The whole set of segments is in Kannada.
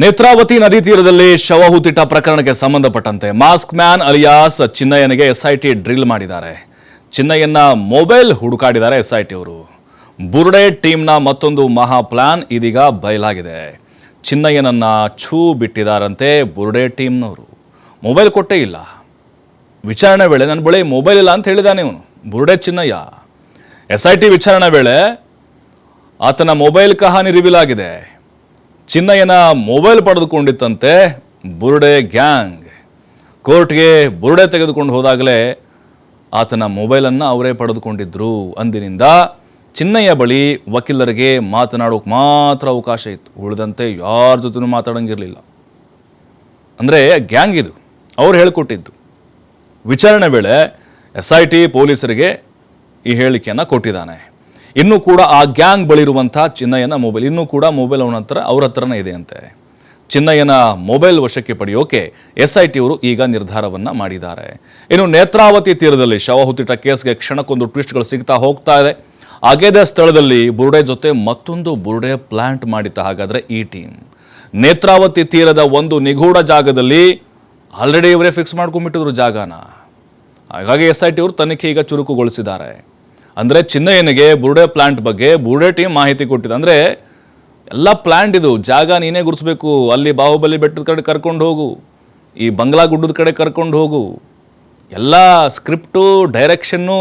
ನೇತ್ರಾವತಿ ನದಿ ತೀರದಲ್ಲಿ ಶವ ಹೂತಿಟ್ಟ ಪ್ರಕರಣಕ್ಕೆ ಸಂಬಂಧಪಟ್ಟಂತೆ ಮಾಸ್ಕ್ ಮ್ಯಾನ್ ಅಲಿಯಾಸ್ ಚಿನ್ನಯ್ಯನಿಗೆ ಎಸ್ಐಟಿ ಡ್ರಿಲ್ ಮಾಡಿದ್ದಾರೆ. ಚಿನ್ನಯ್ಯನ ಮೊಬೈಲ್ ಹುಡುಕಾಡಿದ್ದಾರೆ ಎಸ್ಐಟಿ ಅವರು. ಬುರ್ಡೆ ಟೀಮ್ನ ಮತ್ತೊಂದು ಮಹಾ ಪ್ಲಾನ್ ಇದೀಗ ಬಯಲಾಗಿದೆ. ಚಿನ್ನಯ್ಯನನ್ನ ಛೂ ಬಿಟ್ಟಿದಾರಂತೆ ಬುರ್ಡೆ ಟೀಮ್ನವರು. ಮೊಬೈಲ್ ಕೊಟ್ಟೇ ಇಲ್ಲ. ವಿಚಾರಣೆ ವೇಳೆ ನನ್ನ ಬಳಿ ಮೊಬೈಲ್ ಇಲ್ಲ ಅಂತ ಹೇಳಿದಾನೆ ಇವನು. Burde Chinnayya. S I T ವಿಚಾರಣೆ ವೇಳೆ ಆತನ ಮೊಬೈಲ್ ಕಹಾನಿ ರಿವೀಲ್ ಆಗಿದೆ. ಚಿನ್ನಯ್ಯನ ಮೊಬೈಲ್ ಪಡೆದುಕೊಂಡಿತ್ತಂತೆ ಬುರುಡೆ ಗ್ಯಾಂಗ್. ಕೋರ್ಟ್ಗೆ ಬುರುಡೆ ತೆಗೆದುಕೊಂಡು ಹೋದಾಗಲೇ ಆತನ ಮೊಬೈಲನ್ನು ಅವರೇ ಪಡೆದುಕೊಂಡಿದ್ದರು ಅಂದಿನಿಂದ ಚಿನ್ನಯ್ಯ ಬಳಿ ವಕೀಲರಿಗೆ ಮಾತನಾಡೋಕೆ ಮಾತ್ರ ಅವಕಾಶ ಇತ್ತು. ಉಳಿದಂತೆ ಯಾರ ಜೊತೆನೂ ಮಾತಾಡೋಂಗಿರಲಿಲ್ಲ. ಅಂದರೆ ಗ್ಯಾಂಗ್ ಇದು. ಅವ್ರು ಹೇಳಿಕೊಟ್ಟಿದ್ದು. ವಿಚಾರಣೆ ವೇಳೆ ಎಸ್ ಐ ಟಿ ಪೊಲೀಸರಿಗೆ ಈ ಹೇಳಿಕೆಯನ್ನು ಕೊಟ್ಟಿದ್ದಾನೆ. ಇನ್ನೂ ಕೂಡ ಆ ಗ್ಯಾಂಗ್ ಬಳಿರುವಂಥ ಚಿನ್ನಯ್ಯನ ಮೊಬೈಲ್, ಇನ್ನೂ ಕೂಡ ಮೊಬೈಲ್ ಅವನ ಹತ್ರ, ಅವ್ರ ಹತ್ರನೇ ಇದೆ ಅಂತೆ. ಚಿನ್ನಯ್ಯನ ಮೊಬೈಲ್ ವಶಕ್ಕೆ ಪಡೆಯೋಕೆ ಎಸ್ ಐ ಟಿಯವರು ಈಗ ನಿರ್ಧಾರವನ್ನು ಮಾಡಿದ್ದಾರೆ. ಇನ್ನು ನೇತ್ರಾವತಿ ತೀರದಲ್ಲಿ ಶವ ಹುತ್ತಿಟ್ಟ ಕೇಸ್ಗೆ ಕ್ಷಣಕ್ಕೊಂದು ಟ್ವಿಸ್ಟ್ಗಳು ಸಿಗ್ತಾ ಹೋಗ್ತಾ ಇದೆ. ಅಗೆದ ಸ್ಥಳದಲ್ಲಿ ಬುರುಡೆ ಜೊತೆ ಮತ್ತೊಂದು ಬುರುಡೆ ಪ್ಲಾಂಟ್ ಮಾಡಿತ್ತ ಹಾಗಾದರೆ ಈ ಟೀಮ್. ನೇತ್ರಾವತಿ ತೀರದ ಒಂದು ನಿಗೂಢ ಜಾಗದಲ್ಲಿ ಆಲ್ರೆಡಿ ಇವರೇ ಫಿಕ್ಸ್ ಮಾಡ್ಕೊಂಡ್ಬಿಟ್ಟಿದ್ರು ಜಾಗನ. ಹಾಗಾಗಿ ಎಸ್ ಐ ಟಿ ಅವರು ತನಿಖೆ ಈಗ ಚುರುಕುಗೊಳಿಸಿದ್ದಾರೆ. ಅಂದರೆ ಚಿನ್ನಯ್ಯನಿಗೆ ಬುರುಡೆ ಪ್ಲಾಂಟ್ ಬಗ್ಗೆ ಬುರುಡೆ ಟೀಮ್ ಮಾಹಿತಿ ಕೊಟ್ಟಿದೆ. ಅಂದರೆ ಎಲ್ಲ ಪ್ಲಾಂಟ್ ಇದು, ಜಾಗ ನೀನೇ ಗುರುತಿಸಬೇಕು. ಅಲ್ಲಿ ಬಾಹುಬಲಿ ಬೆಟ್ಟದ ಕಡೆ ಕರ್ಕೊಂಡು ಹೋಗು. ಈ ಬಂಗ್ಲಾ ಗುಡ್ಡದ ಕಡೆ ಕರ್ಕೊಂಡು ಹೋಗು. ಎಲ್ಲ ಸ್ಕ್ರಿಪ್ಟು ಡೈರೆಕ್ಷನ್ನು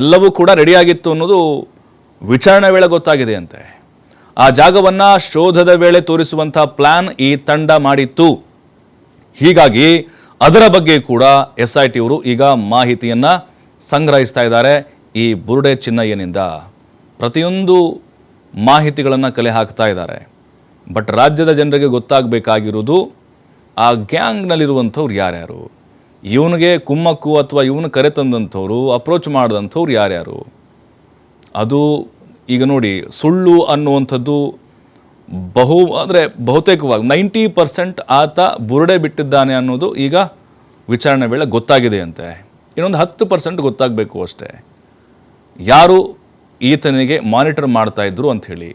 ಎಲ್ಲವೂ ಕೂಡ ರೆಡಿಯಾಗಿತ್ತು ಅನ್ನೋದು ವಿಚಾರಣೆ ವೇಳೆ ಗೊತ್ತಾಗಿದೆ ಅಂತೆ. ಆ ಜಾಗವನ್ನು ಶೋಧದ ವೇಳೆ ತೋರಿಸುವಂಥ ಪ್ಲ್ಯಾನ್ ಈ ತಂಡ ಮಾಡಿತ್ತು. ಹೀಗಾಗಿ ಅದರ ಬಗ್ಗೆ ಕೂಡ ಎಸ್ ಐ ಟಿ ಅವರು ಈಗ ಮಾಹಿತಿಯನ್ನು ಸಂಗ್ರಹಿಸ್ತಾ ಇದ್ದಾರೆ. ಈ ಬುರುಡೆ ಚಿನ್ನಯ್ಯನಿಂದ ಪ್ರತಿಯೊಂದು ಮಾಹಿತಿಗಳನ್ನು ಕಲೆ ಹಾಕ್ತಾ ಇದ್ದಾರೆ. ಬಟ್ ರಾಜ್ಯದ ಜನರಿಗೆ ಗೊತ್ತಾಗಬೇಕಾಗಿರೋದು ಆ ಗ್ಯಾಂಗ್ನಲ್ಲಿರುವಂಥವ್ರು ಯಾರ್ಯಾರು? ಇವನಿಗೆ ಕುಮ್ಮಕ್ಕು ಅಥವಾ ಇವನು ಕರೆತಂದಂಥವ್ರು ಅಪ್ರೋಚ್ ಮಾಡಿದಂಥವ್ರು ಯಾರ್ಯಾರು? ಅದು ಈಗ ನೋಡಿ, ಸುಳ್ಳು ಅನ್ನುವಂಥದ್ದು ಬಹು ಅಂದರೆ ಬಹುತೇಕವಾಗಿ ನೈಂಟಿ ಪರ್ಸೆಂಟ್ ಆತ ಬುರುಡೆ ಬಿಟ್ಟಿದ್ದಾನೆ ಅನ್ನೋದು ಈಗ ವಿಚಾರಣೆ ವೇಳೆ ಗೊತ್ತಾಗಿದೆ ಅಂತೆ. ಇನ್ನೊಂದು ಹತ್ತು ಪರ್ಸೆಂಟ್ ಗೊತ್ತಾಗಬೇಕು ಅಷ್ಟೇ. ಯಾರು ಈತನಿಗೆ ಮಾನಿಟರ್ ಮಾಡ್ತಾ ಇದ್ರು ಅಂಥೇಳಿ